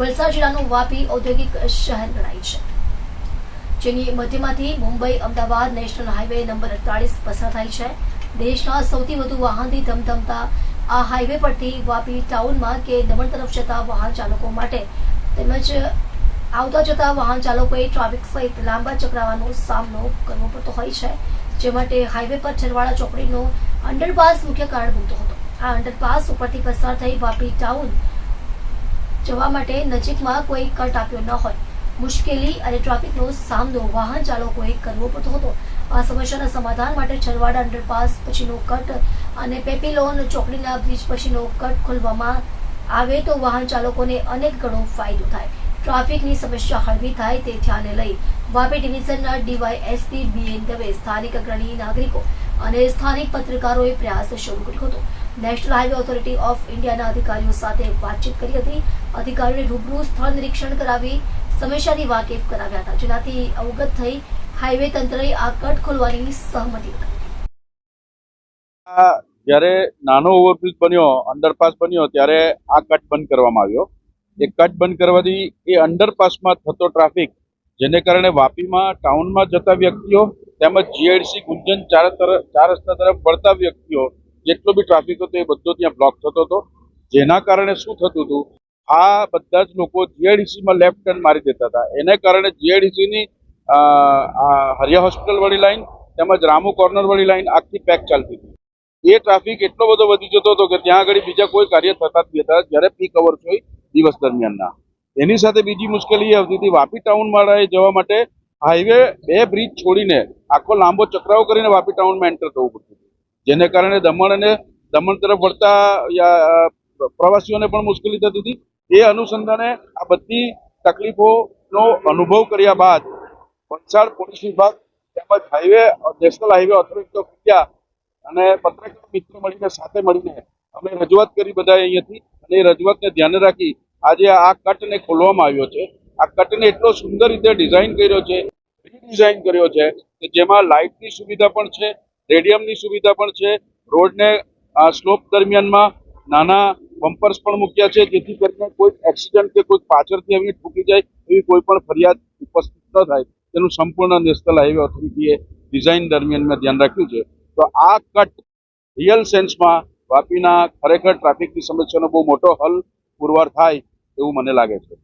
વલસાડ જિલ્લાનું વાપી ઔદ્યોગિક શહેર ગણાય છે. જેની મધ્યમાંથી Mumbai, Ahmedabad, national highway number અડતાલીસ પસાર થાય છે. દેશના સૌથી વધુ વાહનથી ધમધમતા આ હાઈવે પરથી વાપી ટાઉનમાં કે દમણ તરફ જતા વાહન ચાલકો માટે તેમજ આવતા જતા વાહન ચાલકોએ ટ્રાફિક સહિત લાંબા ચક્રાવાનો સામનો કરવો પડતો હોય છે, જે માટે હાઈવે પર છરવાડા ચોકડીનો અંડરપાસ મુખ્ય કારણ બનતો હતો. આ અંડરપાસ ઉપરથી પસાર થઈ વાપી ટાઉન જવા માટે નજીકમાં કોઈ કટ આપ્યો ન હોય. મુશ્કેલી અને ટ્રાફિકનો સામનો વાહન ચાલકોએ કરવો પડતો હતો. આ સમસ્યાના સમાધાન માટે છરવાડા અંડરપાસ પછીનો કટ અને પેપીલોન ચોકડીના બ્રિજ પછીનો કટ ખોલવામાં આવે તો વાહન ચાલકોને અનેક ગણો ફાયદો થાય. ટ્રાફિકની સમસ્યા હળવી થાય તે ધ્યાને લઈ વાપી ડિવિઝનના ડીવાયએસપી બીએન દવે સ્થાનિક અગ્રણી નાગરિકો અને સ્થાનિક પત્રકારોએ પ્રયાસ શરૂ કર્યો હતો. નેશનલ હાઈવે ઓથોરિટી ઓફ ઇન્ડિયાના અધિકારીઓ સાથે વાતચીત કરી હતી. અધિકારીઓને રૂબરૂ સ્થળ નિરીક્ષણ કરાવી સમસ્યાથી વાકેફ કરાવ્યા હતા. જેનાથી અવગત થઈ હાઈવે તંત્રએ આ કટ ખોલવાની સહમતિ કરી નાનો ઓવરબ્રિજ બન્યો, અંડરપાસ બન્યો, ત્યારે આ કટ બંધ કરવામાં આવ્યો. એ કટ બંધ કરવાથી એ અંડરપાસમાં થતો ટ્રાફિક, જેને કારણે વાપીમાં, ટાઉનમાં જતા વ્યક્તિઓ તેમજ જીઆઈડીસી ગુંજન, ચાર ચાર રસ્તા તરફ વળતા વ્યક્તિઓ જેટલો બી ટ્રાફિક હતો એ બધો ત્યાં બ્લોક થતો હતો. જેના કારણે શું થતું હતું? આ બધા જ લોકો જીઆઈડીસીમાં લેફ્ટ ટર્ન મારી દેતા હતા. એને કારણે જીઆઈડીસીની હરિયા હોસ્પિટલ વાળી લાઈન તેમજ રામુ કોર્નર વાળી લાઈન આખી પેક ચાલતી હતી. એ ટ્રાફિક એટલો બધો વધી જતો હતો કે ત્યાં આગળ બીજા કોઈ કાર્ય થતા જ હતા. જ્યારે પીક અવર્સ હોય દિવસ દરમિયાનના. એની સાથે બીજી મુશ્કેલી એ આવતી હતી. વાપી ટાઉન માળાએ જવા માટે હાઈવે બે બ્રિજ છોડીને આખો લાંબો ચક્રાવ કરીને વાપી ટાઉનમાં એન્ટર થવું પડતું હતું. જેને કારણે દમણ અને દમણ તરફ વળતા પ્રવાસીઓને પણ મુશ્કેલી થતી હતી. એ અનુસંધાને આ બધી તકલીફોનો અનુભવ કર્યા બાદ વલસાડ પોલીસ વિભાગ તેમજ highway, national highway authority of India અને પત્રકાર મિત્રો મળીને, સાથે મળીને અમે રજૂઆત કરી બધા અહીંયાથી. અને એ રજૂઆતને ધ્યાને રાખી આજે આ કટને ખોલવામાં આવ્યો છે. આ કટને એટલો સુંદર રીતે ડિઝાઇન કર્યો છે, રીડિઝાઇન કર્યો છે કે જેમાં લાઇટની સુવિધા પણ છે રેડિયમની સુવિધા પણ છે. રોડને સ્લોપ દરમિયાનમાં નાના બમ્પર્સ પણ મૂક્યા છે, જેથી કરીને કોઈ એક્સિડન્ટ કે કોઈ પાછળથી આવી ઠૂકી જાય એવી કોઈ પણ ફરિયાદ ઉપસ્થિત ન થાય. તેનું સંપૂર્ણ નેશનલ હાઈવે ઓથોરિટીએ ડિઝાઇન દરમિયાન ધ્યાન રાખ્યું છે. તો આ કટ રિયલ સેન્સમાં વાપીના ખરેખર ટ્રાફિકની સમસ્યાનો બહુ મોટો હલ પુરવાર થાય એવું મને લાગે છે.